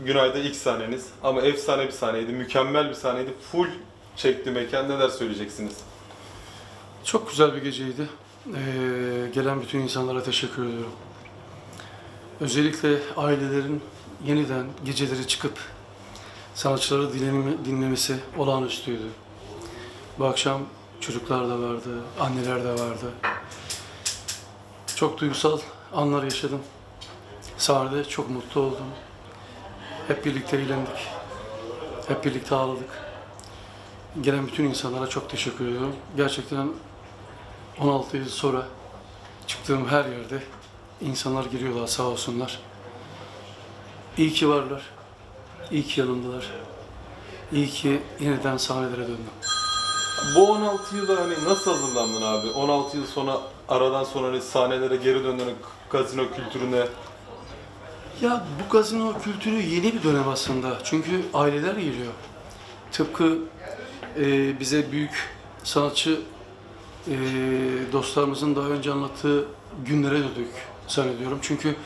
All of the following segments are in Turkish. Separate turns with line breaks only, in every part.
Günay'da ilk sahneniz ama efsane bir sahneydi, mükemmel bir sahneydi. Full çekti mekan. Neler söyleyeceksiniz?
Çok güzel bir geceydi. Ee, gelen bütün insanlara teşekkür ediyorum. Özellikle ailelerin yeniden geceleri çıkıp sanatçıları dinleme- dinlemesi olağanüstüydü. Bu akşam çocuklar da vardı, anneler de vardı. Çok duygusal anlar yaşadım. Sahnede çok mutlu oldum. Hep birlikte eğlendik. Hep birlikte ağladık. Gelen bütün insanlara çok teşekkür ediyorum. Gerçekten 16 yıl sonra çıktığım her yerde insanlar giriyorlar sağ olsunlar. İyi ki varlar. İyi ki yanımdalar. İyi ki yeniden sahnelere döndüm.
Bu 16 yılda hani nasıl hazırlandın abi? 16 yıl sonra aradan sonra hani sahnelere geri döndün, gazino kültürüne.
Ya bu gazino kültürü yeni bir dönem aslında. Çünkü aileler geliyor. Tıpkı e, bize büyük sanatçı e, dostlarımızın daha önce anlattığı günlere döndük zannediyorum. Çünkü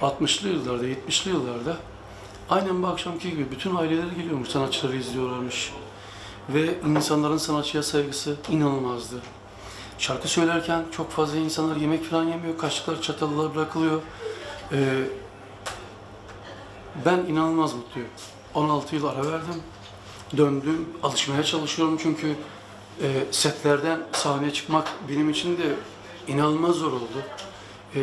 60'lı yıllarda, 70'li yıllarda aynen bu akşamki gibi bütün aileler geliyormuş, sanatçıları izliyorlarmış. Ve insanların sanatçıya saygısı inanılmazdı. Şarkı söylerken çok fazla insanlar yemek falan yemiyor, kaşıklar, çatallar bırakılıyor. E, ben inanılmaz mutluyum. 16 yıl ara verdim. Döndüm. Alışmaya çalışıyorum çünkü e, setlerden sahneye çıkmak benim için de inanılmaz zor oldu. E,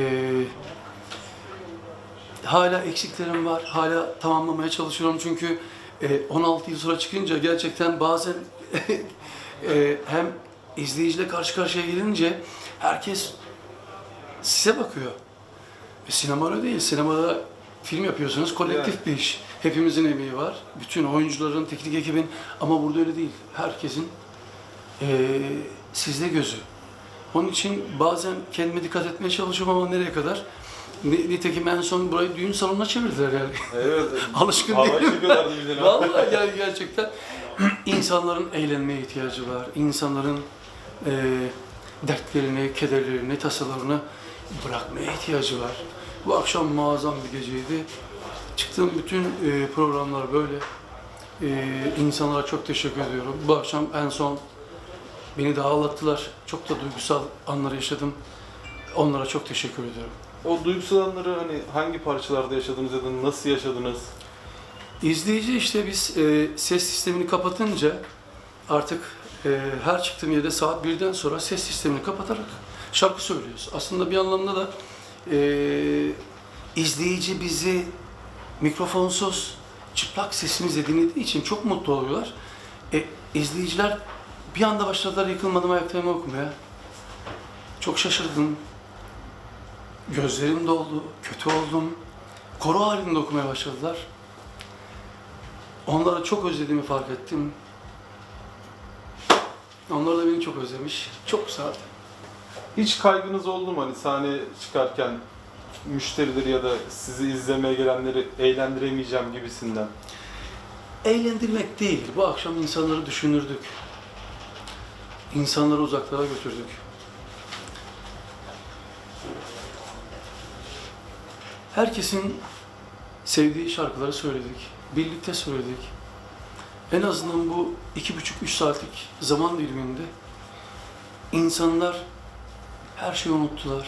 hala eksiklerim var. Hala tamamlamaya çalışıyorum çünkü e, 16 yıl sonra çıkınca gerçekten bazen e, hem izleyiciyle karşı karşıya gelince herkes size bakıyor. E, sinema öyle değil. Sinemada film yapıyorsunuz, kolektif
Yani.
bir iş. Hepimizin emeği var. Bütün oyuncuların, teknik ekibin. Ama burada öyle değil. Herkesin eee sizde gözü. Onun için bazen kendime dikkat etmeye çalışıyorum ama nereye kadar? Ni- Nitekim en son burayı düğün salonuna çevirdiler yani.
Evet.
Alışkın değilim. Vallahi yani gerçekten insanların eğlenmeye ihtiyacı var. İnsanların eee dertlerini, kederlerini, tasalarını bırakmaya ihtiyacı var. Bu akşam muazzam bir geceydi. Çıktığım bütün eee, programlar böyle. Eee insanlara çok teşekkür ediyorum. Bu akşam en son beni de ağlattılar. Çok da duygusal anlar yaşadım. Onlara çok teşekkür ediyorum.
O duygusal anları hani hangi parçalarda yaşadınız ya da nasıl yaşadınız?
İzleyici işte biz e, ses sistemini kapatınca artık e, her çıktığım yerde saat birden sonra ses sistemini kapatarak şarkı söylüyoruz. Aslında bir anlamda da e, izleyici bizi mikrofonsuz, çıplak sesimizle dinlediği için çok mutlu oluyorlar. E, izleyiciler bir anda başladılar yıkılmadım ayaklarımı okumaya. Çok şaşırdım. Gözlerim doldu, kötü oldum. Koro halinde okumaya başladılar. Onları çok özlediğimi fark ettim. Onlar da beni çok özlemiş. Çok güzeldi.
Hiç kaygınız oldu mu hani sahneye çıkarken müşterileri ya da sizi izlemeye gelenleri eğlendiremeyeceğim gibisinden?
Eğlendirmek değil, bu akşam insanları düşünürdük. İnsanları uzaklara götürdük. Herkesin sevdiği şarkıları söyledik. Birlikte söyledik. En azından bu iki buçuk, üç saatlik zaman diliminde insanlar her şeyi unuttular.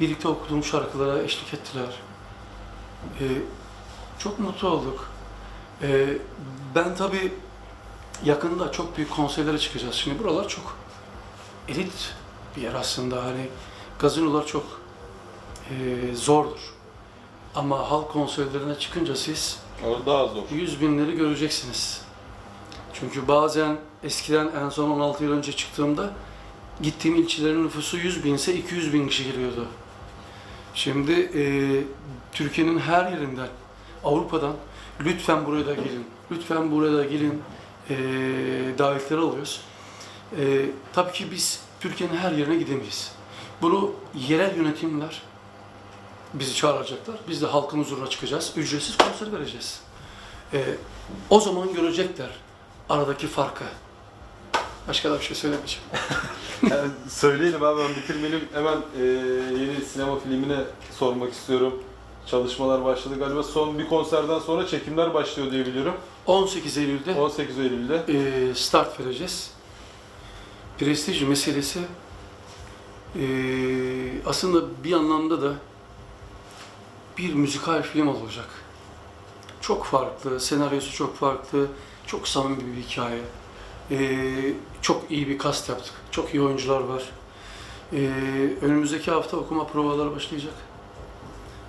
Birlikte okuduğum şarkılara eşlik ettiler. Ee, çok mutlu olduk. Ee, ben tabii yakında çok büyük konserlere çıkacağız. Şimdi buralar çok elit bir yer aslında. Hani gazinolar çok e, zordur. Ama halk konserlerine çıkınca siz
O daha zor.
100 binleri göreceksiniz. Çünkü bazen eskiden en son 16 yıl önce çıktığımda gittiğim ilçelerin nüfusu 100 binse 200 bin kişi geliyordu. Şimdi e, Türkiye'nin her yerinden, Avrupa'dan lütfen buraya da gelin, lütfen buraya da gelin e, davetleri alıyoruz. E, tabii ki biz Türkiye'nin her yerine gidemeyiz. Bunu yerel yönetimler bizi çağıracaklar. Biz de halkın huzuruna çıkacağız. Ücretsiz konser vereceğiz. Ee, o zaman görecekler aradaki farkı. Başka da bir şey söylemeyeceğim.
Yani söyleyelim abi ben bitirmeyelim. Hemen e, yeni sinema filmine sormak istiyorum. Çalışmalar başladı galiba. Son bir konserden sonra çekimler başlıyor diye biliyorum.
18 Eylül'de
18 Eylül'de.
e, start vereceğiz. Prestij meselesi e, aslında bir anlamda da bir müzikal film olacak. Çok farklı, senaryosu çok farklı, çok samimi bir hikaye. E, çok iyi bir kast yaptık, çok iyi oyuncular var. E, önümüzdeki hafta okuma provaları başlayacak.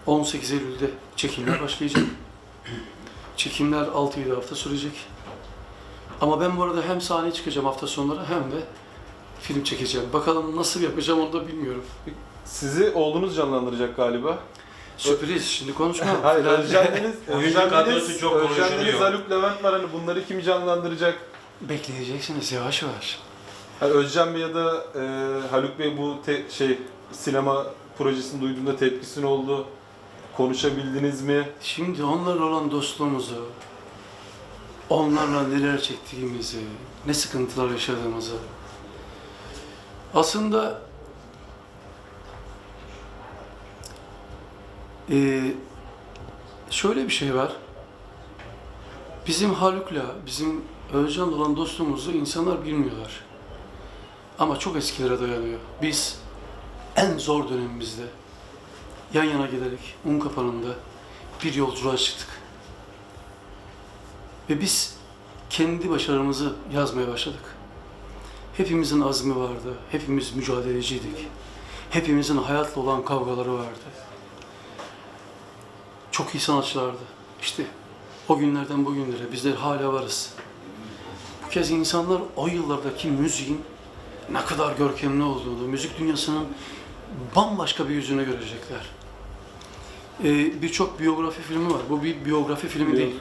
18 Eylül'de çekimler başlayacak. Çekimler 6-7 hafta sürecek. Ama ben bu arada hem sahneye çıkacağım hafta sonları hem de film çekeceğim. Bakalım nasıl yapacağım onu da bilmiyorum.
Sizi oğlunuz canlandıracak galiba.
Sürpriz, şimdi konuşma.
Hayır. Özcan'deniz,
Oyuncu kadrosu çok
Özcan'deniz
konuşuluyor.
Haluk Levent var hani bunları kim canlandıracak?
Bekleyeceksiniz yavaş yavaş.
Hani Özcan Bey ya da e, Haluk Bey bu te- şey sinema projesini duyduğunda tepkisi ne oldu? Konuşabildiniz mi?
Şimdi onlarla olan dostluğumuzu, onlarla neler çektiğimizi, ne sıkıntılar yaşadığımızı aslında eee, şöyle bir şey var. Bizim Haluk'la, bizim Özcan'la olan dostluğumuzu insanlar bilmiyorlar. Ama çok eskilere dayanıyor. Biz en zor dönemimizde yan yana giderek un kapanında bir yolculuğa çıktık. Ve biz kendi başarımızı yazmaya başladık. Hepimizin azmi vardı, hepimiz mücadeleciydik. Hepimizin hayatla olan kavgaları vardı. Çok iyi sanatçılardı. İşte o günlerden bugünlere bizler hala varız. Bu kez insanlar o yıllardaki müziğin ne kadar görkemli olduğunu, müzik dünyasının bambaşka bir yüzünü görecekler. Ee, Birçok biyografi filmi var. Bu bir biyografi filmi değil.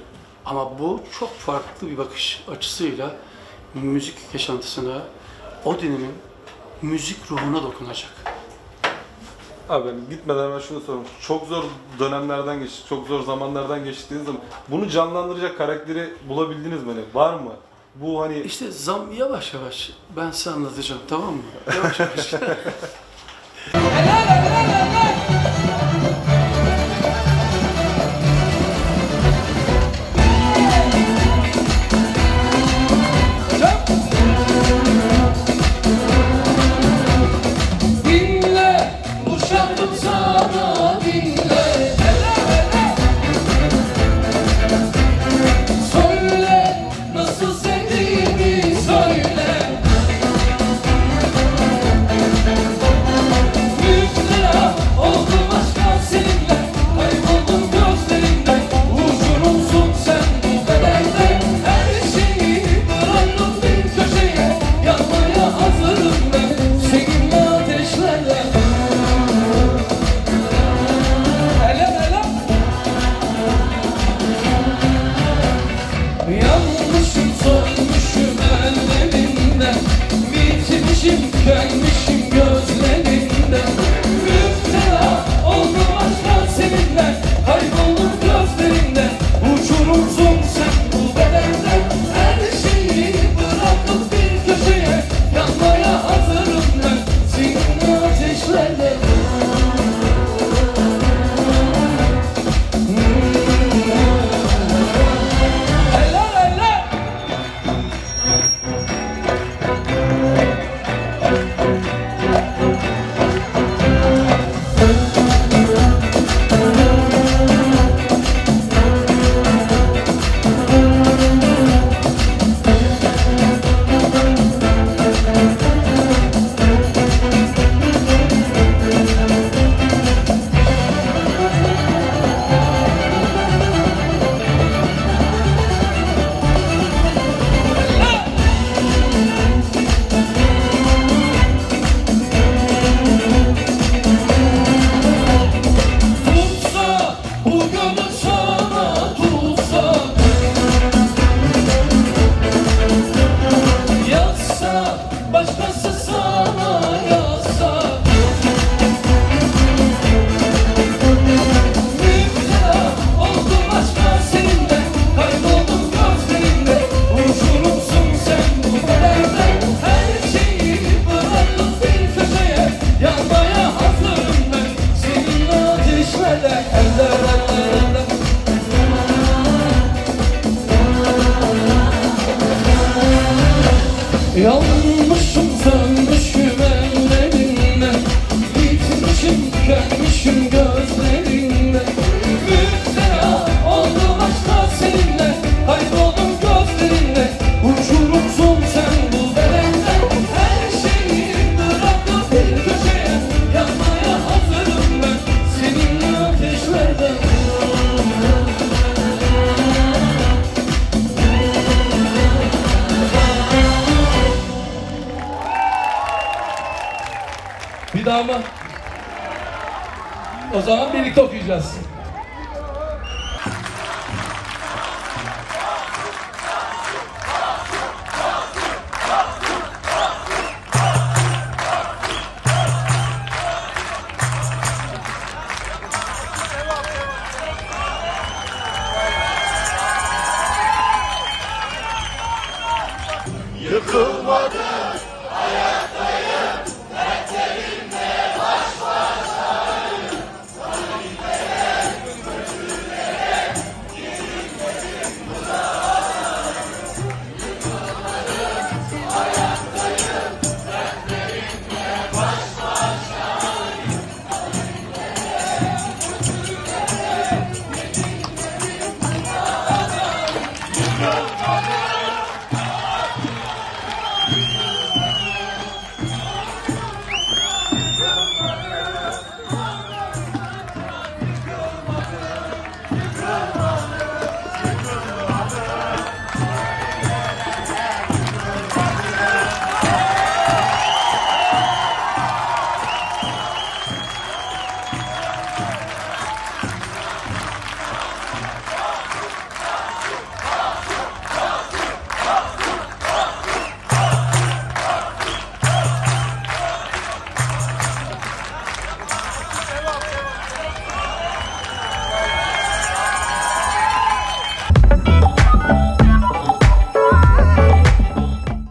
Ama bu çok farklı bir bakış açısıyla müzik yaşantısına, o dönemin müzik ruhuna dokunacak.
Abi ben gitmeden ben şunu sorayım. Çok zor dönemlerden geçtik, çok zor zamanlardan geçtiğiniz zaman bunu canlandıracak karakteri bulabildiniz mi? Hani var mı? Bu hani
İşte zam yavaş yavaş ben size anlatacağım tamam mı? Yavaş yavaş.
Dinle, bu şarkım sana dinle Go.
Mı? O zaman birlikte okuyacağız.